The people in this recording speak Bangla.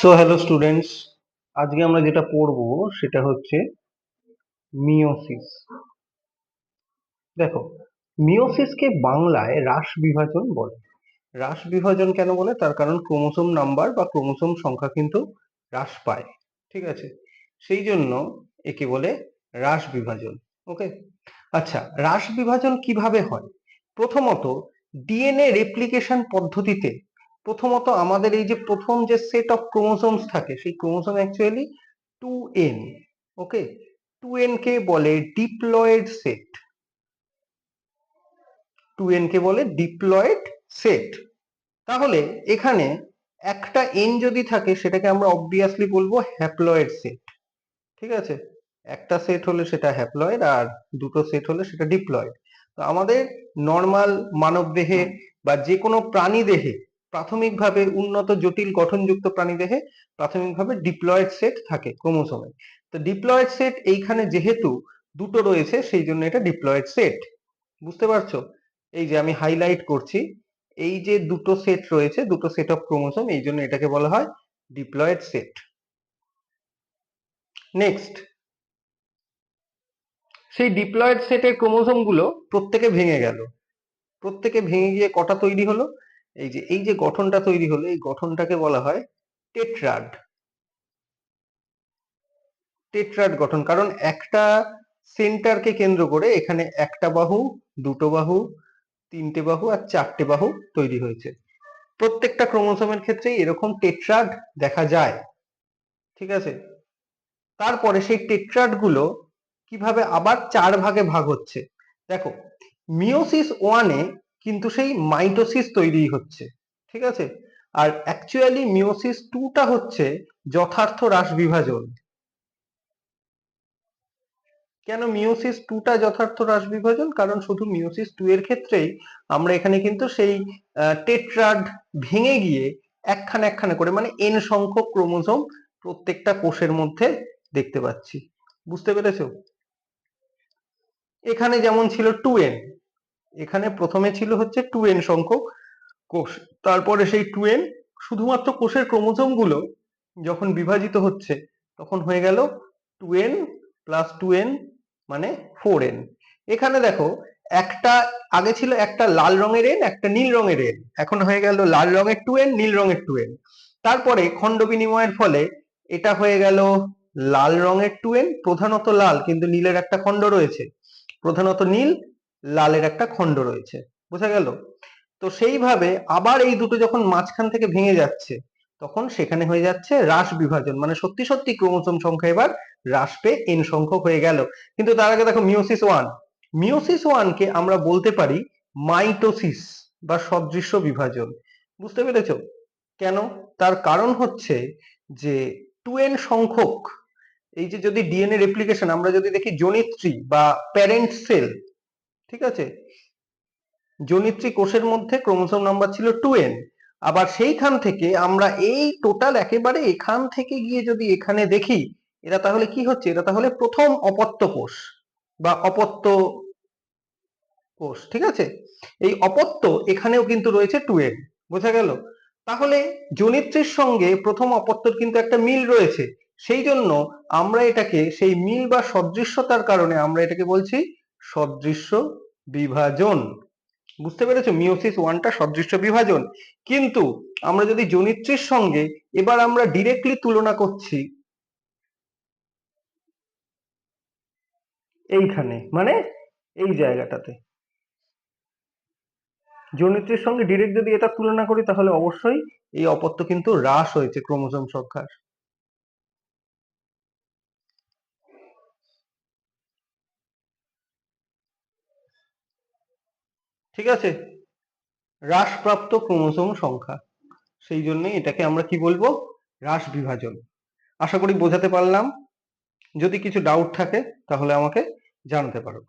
সো হ্যালো স্টুডেন্টস আজকে আমরা যেটা পড়ব সেটা হচ্ছে মিওসিস দেখো মিওসিসকে বাংলায় হ্রাস বিভাজন বলে। হ্রাস বিভাজন কেন বলে? তার কারণ ক্রোমোসোম নাম্বার বা ক্রোমোসোম সংখ্যা কিন্তু হ্রাস পায়। ঠিক আছে? সেই জন্য একে বলে হ্রাস বিভাজন। ওকে আচ্ছা হ্রাস বিভাজন কীভাবে হয়? প্রথমত ডিএনএ রেপ্লিকেশন পদ্ধতিতে প্রথমত আমাদের এই যে প্রথম যে সেট অফ ক্রোমোসোমস থাকে, সেই chromosome actually two N okay two N কে বলে ডিপ্লয়েড সেট টু এন কে বলে ডিপ্লয়েড সেট তাহলে এখানে একটা এন যদি থাকে, সেটাকে আমরা অবভিয়াসলি বলব হ্যাপ্লয়েড সেট ঠিক আছে? একটা সেট হলে সেটা হ্যাপ্লয়েড আর দুটো সেট হলে সেটা ডিপ্লয়েড তো আমাদের নর্মাল মানব দেহে বা যে কোনো প্রাণী দেহে প্রাথমিকভাবে উন্নত, জটিল, গঠনযুক্ত প্রাণী দেহে প্রাথমিকভাবে ডিপ্লয়েড সেট থাকে ক্রোমোসোমে। তো ডিপ্লয়েড সেট এইখানে যেহেতু দুটো রয়েছে, সেই জন্য এটা ডিপ্লয়েড সেট বুঝতে পারছ? এই যে আমি হাইলাইট করছি, এই যে দুটো সেট রয়েছে, দুটো সেট অফ ক্রোমোসোম, এই জন্য এটাকে বলা হয় ডিপ্লয়েড সেট নেক্সট সেই ডিপ্লয়েড সেটের ক্রোমোসোমগুলো প্রত্যেকে ভেঙে গেল। প্রত্যেকে ভেঙে গিয়ে কটা তৈরি হলো? এই যে এই যে গঠনটা তৈরি হলো, এই গঠনটাকে বলা হয় টেট্রাড। টেট্রাড গঠন, কারণ একটা সেন্টারকে কেন্দ্র করে এখানে একটা বাহু, দুটো বাহু, তিনটে বাহু আর চারটে বাহু তৈরি হয়েছে। প্রত্যেকটা ক্রোমোসোমের ক্ষেত্রেই এরকম টেট্রাড দেখা যায়। ঠিক আছে? তারপরে সেই টেট্রাডগুলো কীভাবে আবার চার ভাগে ভাগ হচ্ছে? দেখো মিওসিস ওয়ানে কিন্তু সেই মাইটোসিস তৈরি হচ্ছে, ঠিক আছে? আর অ্যাকচুয়ালি মিওসিস টুটা হচ্ছে যথার্থ হ্রাস বিভাজন কেন মিওসিস টুটা যথার্থ হ্রাস বিভাজন কারণ শুধু মিওসিস টু এর ক্ষেত্রেই আমরা এখানে কিন্তু সেই টেট্রাড ভেঙে গিয়ে একখানে একখানে করে মানে এন সংখ্যক ক্রোমোজোম প্রত্যেকটা কোষের মধ্যে দেখতে পাচ্ছি। বুঝতে পেরেছ? এখানে যেমন ছিল টু এন এখানে প্রথমে ছিল হচ্ছে টু এন সংখ্যক কোষ। তারপরে সেই টু এন শুধুমাত্র কোষের ক্রোমোসোমগুলো যখন বিভাজিত হচ্ছে, তখন হয়ে গেল two N plus two N মানে ফোর এন এখানে দেখো, একটা আগে ছিল একটা লাল রঙের এন একটা নীল রঙের এন এখন হয়ে গেল লাল রঙের টু এন নীল রঙের টু এন তারপরে খণ্ড বিনিময়ের ফলে এটা হয়ে গেল লাল রঙের টু এন প্রধানত লাল, কিন্তু নীলের একটা খণ্ড রয়েছে। প্রধানত নীল লালের একটা খণ্ড রয়েছে। বোঝা গেল? তো সেইভাবে আবার এই দুটো যখন মাঝখান থেকে ভেঙে যাচ্ছে, তখন সেখানে হয়ে যাচ্ছে হ্রাস বিভাজন। মানে সত্যি সত্যি ক্রোমোসোম সংখ্যা এবার হ্রাস পেয়ে এন সংখ্যক হয়ে গেল। কিন্তু তার আগে দেখো মিওসিস ওয়ান। মিওসিস ওয়ানকে আমরা বলতে পারি মাইটোসিস বা সদৃশ্য বিভাজন। বুঝতে পেরেছ? কেন? তার কারণ হচ্ছে যে টু এন সংখ্যক, এই যে যদি ডিএনএ রেপ্লিকেশন আমরা যদি দেখি জনিত্রী বা প্যারেন্ট সেল ঠিক আছে? জনিত্রী কোষের মধ্যে ক্রোমোসোম নাম্বার ছিল টু এন। আবার সেইখান থেকে আমরা এই টোটাল একেবারে এখান থেকে গিয়ে যদি এখানে দেখি, এরা তাহলে কি হচ্ছে? এরা তাহলে প্রথম অপত্য কোষ বা অপত্য কোষ, ঠিক আছে? এই অপত্য এখানেও কিন্তু রয়েছে টু এন, বোঝা গেল? তাহলে জনিত্রীর সঙ্গে প্রথম অপত্যর কিন্তু একটা মিল রয়েছে। সেই জন্য আমরা এটাকে, সেই মিল বা সদৃশ্যতার কারণে আমরা এটাকে বলছি সদৃশ্য বিভাজন। বুঝতে পেরেছ? মিওসিস ওয়ানটা সদৃশ্য বিভাজন। কিন্তু আমরা যদি জনিত্রীর সঙ্গে এবার আমরা ডিরেক্টলি তুলনা করছি, এইখানে মানে এই জায়গাটাতে। জনিত্রীর সঙ্গে ডিরেক্ট যদি এটা তুলনা করি, তাহলে অবশ্যই এই অপত্য কিন্তু হ্রাস হয়েছে ক্রোমোসোম সংখ্যার। ঠিক আছে? হ্রাসপ্রাপ্ত ক্রোমোসোম সংখ্যা। সেই জন্য এটাকে আমরা কি বলব? হ্রাস বিভাজন। আশা করি বোঝাতে পারলাম। যদি কিছু ডাউট থাকে, তাহলে আমাকে জানাতে পারো।